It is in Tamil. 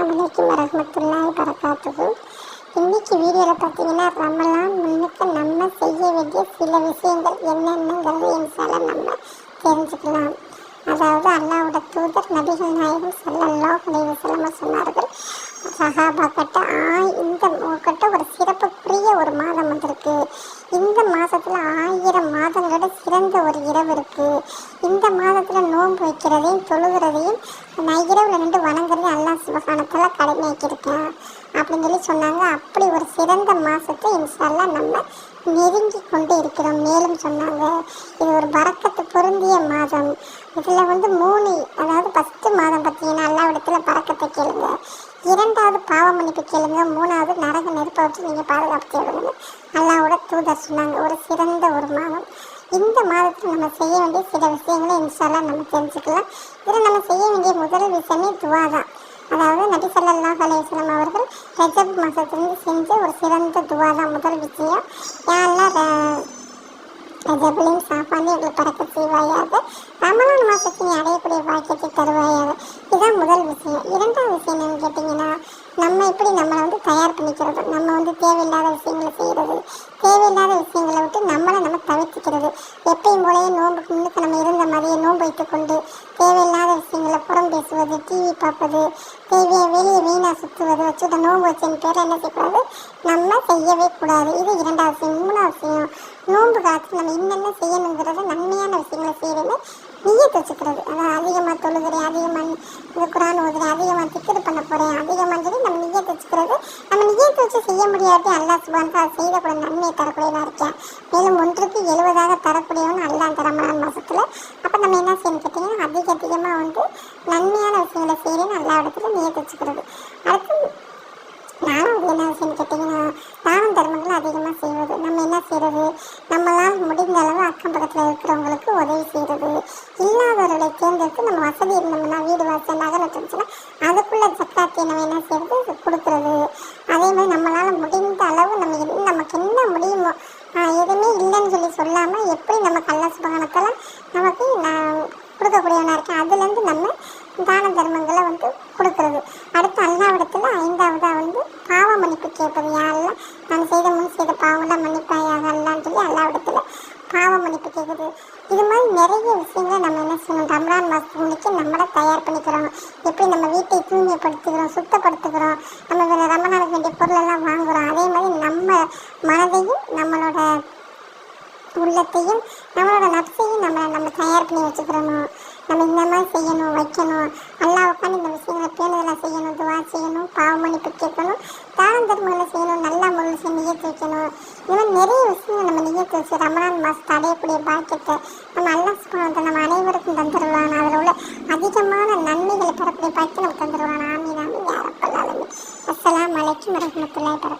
அலைக்கும் வரமத்துல்லாஹி வரகாத்துஹு இன்னைக்கு வீடியோவில் பார்த்தீங்கன்னா ரமலான் முன்னுக்கு நம்ம செய்ய வேண்டிய சில விஷயங்கள் என்னென்னங்கிறது இன்சால நம்ம தெரிஞ்சுக்கலாம். அதாவது அல்லாவோட தூதர் நபிகள் நாயகம் ஸல்லல்லாஹு அலைஹி வஸல்லம் சொன்னார்கள் சஹாபாக்கிட்ட ஆ இந்த கிட்ட ஒரு சிறப்புக்குரிய ஒரு மாதம் வந்திருக்கு. இந்த மாதத்தில் ஆயிரம் மாதங்களோட சிறந்த ஒரு இரவு இருக்குது இந்த மாதத்தில் நோன்பு வைக்கிறதையும் தொழுகிறதையும் நான் இரவில் நின்று வணங்குறதையும் அல்லாஹ் சுபகானத்தில் கடமையாக்கியிருக்கேன் அப்படின்னு சொல்லி சொன்னாங்க. அப்படி ஒரு சிறந்த மாதத்தை இன்ஷால்லாம் நம்ம நெருங்கி கொண்டு இருக்கிறோம். மேலும் சொன்னாங்க இது ஒரு பறக்கத்து பொருந்திய மாதம். இதில் வந்து மூணு அதாவது ஃபஸ்ட்டு இரண்டாவது பாவ மன்னிப்பு கேளுங்க மூணாவது நரக நெருப்பை வச்சு நீங்கள் பாதுகாப்பு தேடுங்க அல்லாவோட தூதர் சொன்னாங்க ஒரு சிறந்த ஒரு மாதம். இந்த மாதத்தில் நம்ம செய்ய வேண்டிய சில விஷயங்களை இன்ஷால்லா நம்ம தெரிஞ்சுக்கலாம். இதில் நம்ம செய்ய வேண்டிய முதல் விஷயமே துவா தான் அதாவது நபி ஸல்லல்லாஹு அலையம் அவர்கள் ரஜப் மாதத்திலிருந்து செஞ்ச ஒரு சிறந்த துவா தான் முதல் விஷயம். யாரெல்லாம் ரஜபிலையும் சாப்பாடு எங்களுக்கு பறக்க செய்வாயாக. ரமலான் மாதத்தை அடையக்கூடிய பாக்கியத்தை தருவாயாக. இதுதான் முதல் விஷயம். இரண்டு விஷயம் என்னன்னு கேட்டிங்கன்னா நம்ம எப்படி நம்மளை வந்து தயார் பண்ணிக்கிறது நம்ம வந்து தேவையில்லாத விஷயங்களை செய்கிறது தேவையில்லாத விஷயங்களை விட்டு நம்மளை நம்ம தவிர்த்துக்கிறது. எப்பயும் போலயே நோன்புக்கு முன்னுக்கு நம்ம இருந்த மாதிரியே நோன்பு வைத்துக்கொண்டு தேவையில்லாத விஷயங்களை புறம் பேசுவது டிவி பார்ப்பது தேவையை வெளியே வீணாக சுற்றுவது வச்சுட்டு நோன்பு வச்சேன் பேர் என்ன செய்யக்கூடாது? நம்ம செய்யவே கூடாது. இது இரண்டாவது விஷயம். மூணாவது விஷயம் நோன்பு காலத்தில் நம்ம என்னென்ன செய்யணுங்கிறத நன்மையான விஷயங்களை செய்யறது நீயத்து வச்சுக்கிறது. அதாவது அதிகமாக தொழுகிறேன் அதிகமாக இந்த குரான் ஓதுறேன் அதிகமாக திக்கர் பண்ண போகிறேன் அதிகமாக சொல்லி நம்ம நியத்து வச்சுக்கிறது. நம்ம நியத்து வச்சு செய்ய முடியாட்டி அல்லா சுபான் அதை செய்யக்கூடிய நன்மையை தரக்கூடியதாக இருக்கேன் மேலும் ஒன்றுக்கு எழுபதாக தரக்கூடியவன் அல்லா தரமான மாதத்தில் அப்போ நம்ம என்ன செய்யணும் கேட்டிங்கன்னா அதிக அதிகமாக வந்து நன்மையான விஷயங்களை செய்கிறேன்னு எல்லா இடத்துல நீயே வச்சுக்கிறது. அடுத்து நானும் என்ன விஷயம்னு கேட்டிங்கன்னா தானம் தர்மங்கள் அதிகமாக செய்வது. நம்ம என்ன செய்கிறது நம்ம அக்கம் பக்கத்தில் இருக்கிறவங்களுக்கு உதவி செய்கிறது இல்லாதவர்களை தேர்ந்தெடுத்து நம்ம வசதி இருந்தோம்னா வீடு வாசல் நகரம் இருந்துச்சுன்னா அதுக்குள்ள சக்காத்தி நம்ம என்ன செய்கிறது கொடுக்குறது. அதே மாதிரி நம்மளால் முடிந்த அளவு நம்ம என்ன நமக்கு என்ன முடியுமோ எதுவுமே இல்லைன்னு சொல்லி சொல்லாமல் எப்படி நம்ம கள்ள சுபகணத்தில் நமக்கு நான் கொடுக்கக்கூடியவனாக இருக்கேன். அதுலேருந்து நம்ம தான தர்மங்களை வந்து கொடுக்கறது. அடுத்து அல்லாவிடத்தில் ஐந்தாவதாக வந்து பாவ மன்னிப்பு கேட்பது. யாரெல்லாம் நான் செய்த முன் செய்த பாவம்லாம் மன்னிப்பாயாக அல்லான்னு சொல்லி அல்லாவிடத்தில் பாவ மன்னிப்பு கேட்குது இது மாதிரி நிறைய விஷயங்களை நம்ம என்ன செய்யணும்? ரம்லான் மாதத்துக்கு நம்மளை தயார் பண்ணிக்கிறோம். எப்படி நம்ம வீட்டை தூய்மைப்படுத்துகிறோம் சுத்தப்படுத்துகிறோம் நம்ம வேறு ரமணானுக்கு வேண்டிய பொருளெல்லாம் வாங்குகிறோம் அதே மாதிரி நம்ம மனதையும் நம்மளோட உள்ளத்தையும் நம்மளோட நப்சையும் நம்ம நம்ம தயார் பண்ணி வச்சுக்கிறணும். நம்ம இந்த மாதிரி செய்யணும் வைக்கணும். நல்லா உட்காந்து இந்த விஷயங்களை பேணுதலாக செய்யணும் துவா செய்யணும் பாவ மன்னிப்பு கேட்கணும் தானம் தர்மங்களை செய்யணும் நல்லா முழு செய்ய நியத்து வைக்கணும். இந்த மாதிரி நிறைய விஷயங்கள் நம்ம நியத்து வச்சு ரமணான் மாதத்தை அடையக்கூடிய பாக்கியத்தை நம்ம அல்லா சுபானத்தை நம்ம அனைவருக்கும் தந்துடுவான் அதில் உள்ள அதிகமான நன்மைகளை பெறக்கூடிய பாக்கியம் நம்ம தந்துடுவான் ஆமீன் ஆமீன். யாரப்பல்லாலுமே அஸ்லாம் அலைக்கும் வரஹ்மத்துல்லாஹி வரகாத்துஹு